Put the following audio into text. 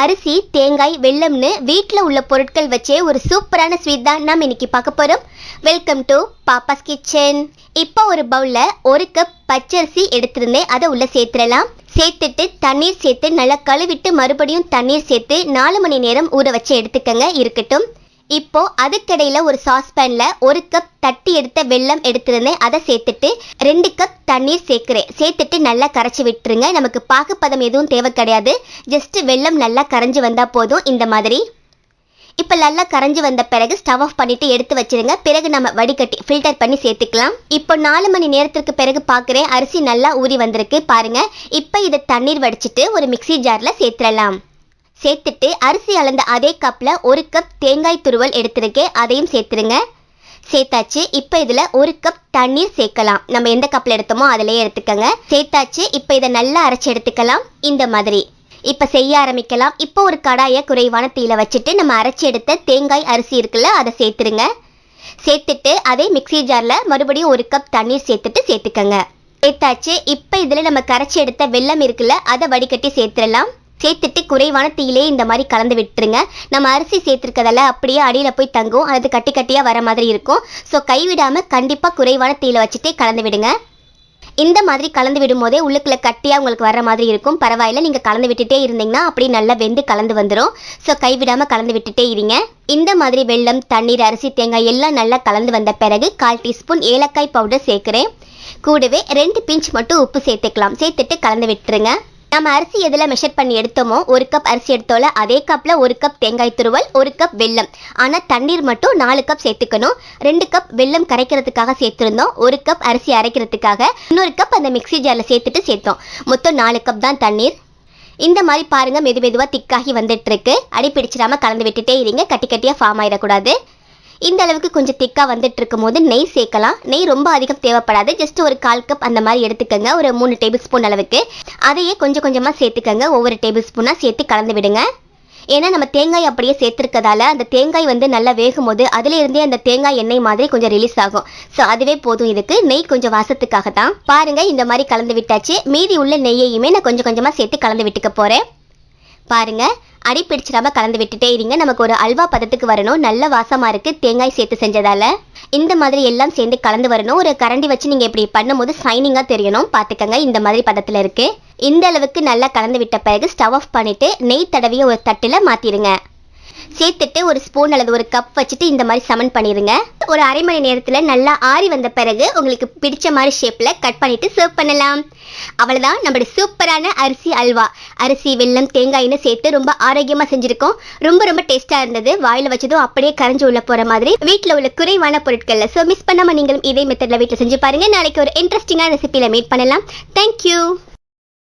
அரிசி தேங்காய் வெல்லம்னு வீட்டில் உள்ள பொருட்கள் வச்சே ஒரு சூப்பரான ஸ்வீட் தான் நாம் இன்னைக்கு பார்க்க போகிறோம் வெல்கம் டு பாப்பாஸ் கிச்சன் இப்போ ஒரு பவுலில் ஒரு கப் பச்சரிசி எடுத்திருந்தேன். அதை உள்ளே சேர்த்துடலாம். சேர்த்துட்டு தண்ணீர் சேர்த்து நல்லா கழுவிட்டு மறுபடியும் தண்ணீர் சேர்த்து நாலு மணி நேரம் ஊற வச்சு எடுத்துக்கங்க. இருக்கட்டும். இப்போ அதுக்கிடையில ஒரு சாஸ்பேன்ல ஒரு கப் தட்டி எடுத்த வெல்லம் எடுத்திருந்தேன். அதை சேர்த்துட்டு ரெண்டு கப் தண்ணீர் சேர்க்கிறேன். சேர்த்துட்டு நல்லா கரைச்சி விட்டுருங்க. நமக்கு பாகுப்பதம் எதுவும் தேவை கிடையாது. ஜஸ்ட் வெல்லம் நல்லா கரைஞ்சி வந்தா போதும். இந்த மாதிரி. இப்போ நல்லா கரைஞ்சி வந்த பிறகு ஸ்டவ் ஆஃப் பண்ணிட்டு எடுத்து வச்சிருங்க. பிறகு நம்ம வடிகட்டி ஃபில்டர் பண்ணி சேர்த்துக்கலாம். இப்போ நாலு மணி நேரத்திற்கு பிறகு பார்க்குறேன் அரிசி நல்லா ஊறி வந்திருக்கு. பாருங்க. இப்போ இதை தண்ணீர் வடிச்சிட்டு ஒரு மிக்ஸி ஜாரில் சேர்த்துடலாம். சேர்த்துட்டு அரிசி அளந்த அதே கப்பில் ஒரு கப் தேங்காய் துருவல் எடுத்திருக்கேன். அதையும் சேர்த்துருங்க. சேர்த்தாச்சு. இப்போ இதில் ஒரு கப் தண்ணீர் சேர்க்கலாம். நம்ம எந்த கப்பில் எடுத்தோமோ அதிலே எடுத்துக்கோங்க. சேர்த்தாச்சு. இப்போ இதை நல்லா அரைச்சி எடுத்துக்கலாம். இந்த மாதிரி. இப்போ செய்ய ஆரம்பிக்கலாம். இப்போ ஒரு கடாயை குறைவான தீயில வச்சுட்டு நம்ம அரைச்சி எடுத்த தேங்காய் அரிசி இருக்குல்ல அதை சேர்த்துருங்க. சேர்த்துட்டு அதே மிக்ஸி ஜாரில் மறுபடியும் ஒரு கப் தண்ணீர் சேர்த்துட்டு சேர்த்துக்கோங்க. சேர்த்தாச்சு. இப்போ இதில் நம்ம கரைச்சி எடுத்த வெல்லம் இருக்குல்ல அதை வடிகட்டி சேர்த்துடலாம். சேர்த்துட்டு குறைவான தீயிலே இந்த மாதிரி கலந்து விட்டுருங்க. நம்ம அரிசி சேர்த்துருக்கதால அப்படியே அடியில் போய் தங்கும். அது கட்டி கட்டியாக வர மாதிரி இருக்கும். ஸோ கைவிடாமல் கண்டிப்பாக குறைவான தீயில வச்சுட்டே கலந்து விடுங்க. இந்த மாதிரி கலந்து விடும்போதே உள்ளுக்குள்ள கட்டியாக உங்களுக்கு வர மாதிரி இருக்கும். பரவாயில்ல நீங்கள் கலந்து விட்டுட்டே இருந்தீங்கன்னா அப்படியே நல்லா வெந்து கலந்து வந்துடும் ஸோ கைவிடாமல் கலந்து விட்டுட்டே இருங்க. இந்த மாதிரி வெள்ளம் தண்ணீர் அரிசி தேங்காய் எல்லாம் நல்லா கலந்து வந்த பிறகு கால் டீஸ்பூன் ஏலக்காய் பவுடர் சேர்க்குறேன். கூடவே ரெண்டு பிஞ்ச் மட்டும் உப்பு சேர்த்துக்கலாம். சேர்த்துட்டு கலந்து விட்டுருங்க. நம்ம அரிசி எதில் மெஷர் பண்ணி எடுத்தோமோ ஒரு கப் அரிசி எடுத்தோல அதே கப்பில் ஒரு கப் தேங்காய் துருவல் ஒரு கப் வெல்லம். ஆனால் தண்ணீர் மட்டும் நாலு கப் சேர்த்துக்கணும். ரெண்டு கப் வெல்லம் கரைக்கிறதுக்காக சேர்த்துருந்தோம். ஒரு கப் அரிசி அரைக்கிறதுக்காக இன்னொரு கப் அந்த மிக்ஸி ஜாரில் சேர்த்துட்டு சேர்த்தோம். மொத்தம் நாலு கப் தான் தண்ணீர். இந்த மாதிரி பாருங்க மெது மெதுவாக திக்காகி வந்துட்டுருக்கு. அடி பிடிச்சிடாம கலந்து விட்டுட்டே இருங்க. கட்டி கட்டியாக ஃபார்ம் ஆயிடக்கூடாது. இந்த அளவுக்கு கொஞ்சம் திக்காக வந்துட்டு இருக்கும் போது நெய் சேர்க்கலாம். நெய் ரொம்ப அதிகம் தேவைப்படாது. ஜஸ்ட் ஒரு கால் கப் அந்த மாதிரி எடுத்துக்கோங்க. ஒரு மூணு டேபிள் ஸ்பூன் அளவுக்கு. அதையே கொஞ்சம் கொஞ்சமாக சேர்த்துக்கோங்க. ஒவ்வொரு டேபிள் ஸ்பூனாக சேர்த்து கலந்து விடுங்க. ஏன்னா நம்ம தேங்காய் அப்படியே சேர்த்துருக்கதால அந்த தேங்காய் வந்து நல்லா வேகும் போது அதுலேருந்தே அந்த தேங்காய் எண்ணெய் மாதிரி கொஞ்சம் ரிலீஸ் ஆகும். ஸோ அதுவே போதும் இதுக்கு. நெய் கொஞ்சம் வாசத்துக்காக தான். பாருங்க இந்த மாதிரி கலந்து விட்டாச்சு. மீதி உள்ள நெய்யையுமே நான் கொஞ்சம் கொஞ்சமாக சேர்த்து கலந்து விட்டுக்க போகிறேன் பாருங்க அடி பிடிச்சிடாம கலந்து விட்டுட்டே இருங்க. நமக்கு ஒரு அல்வா பதத்துக்கு வரணும். நல்ல வாசமா இருக்கு. தேங்காய் சேர்த்து செஞ்சதால. இந்த மாதிரி எல்லாம் சேர்ந்து கலந்து வரணும். ஒரு கரண்டி வச்சு நீங்க இப்படி பண்ணும்போது ஷைனிங்காக தெரியணும். பாத்துக்கங்க இந்த மாதிரி பதத்துல இருக்கு. இந்த அளவுக்கு நல்லா கலந்து விட்ட பிறகு ஸ்டவ் ஆஃப் பண்ணிட்டு நெய் தடவிய ஒரு தட்டுல மாத்திருங்க சேர்த்துட்டு ஒரு ஸ்பூன் அல்லது ஒரு கப் வச்சுட்டு இந்த மாதிரி சமன் பண்ணிடுங்க ஒரு அரை மணி நேரத்தில் நல்லா ஆறி வந்த பிறகு உங்களுக்கு பிடிச்ச மாதிரி ஷேப்பில் கட் பண்ணிட்டு சர்வ் பண்ணலாம். அவ்வளோதான் நம்மளோட சூப்பரான அரிசி அல்வா. அரிசி வெல்லம் தேங்காய்னு சேர்த்து ரொம்ப ஆரோக்கியமாக செஞ்சுருக்கோம். ரொம்ப ரொம்ப டேஸ்ட்டாக இருந்தது. வாயில் வச்சதும் அப்படியே கரைஞ்சு உள்ள போகிற மாதிரி. வீட்டில் உள்ள குறைவான பொருட்களில். ஸோ மிஸ் பண்ணாமல் நீங்களும் இதே மெத்தடில் வீட்டில் செஞ்சு பாருங்கள் நாளைக்கு ஒரு இன்ட்ரெஸ்டிங்கான ரெசிபியில் மீட் பண்ணலாம். தேங்க்யூ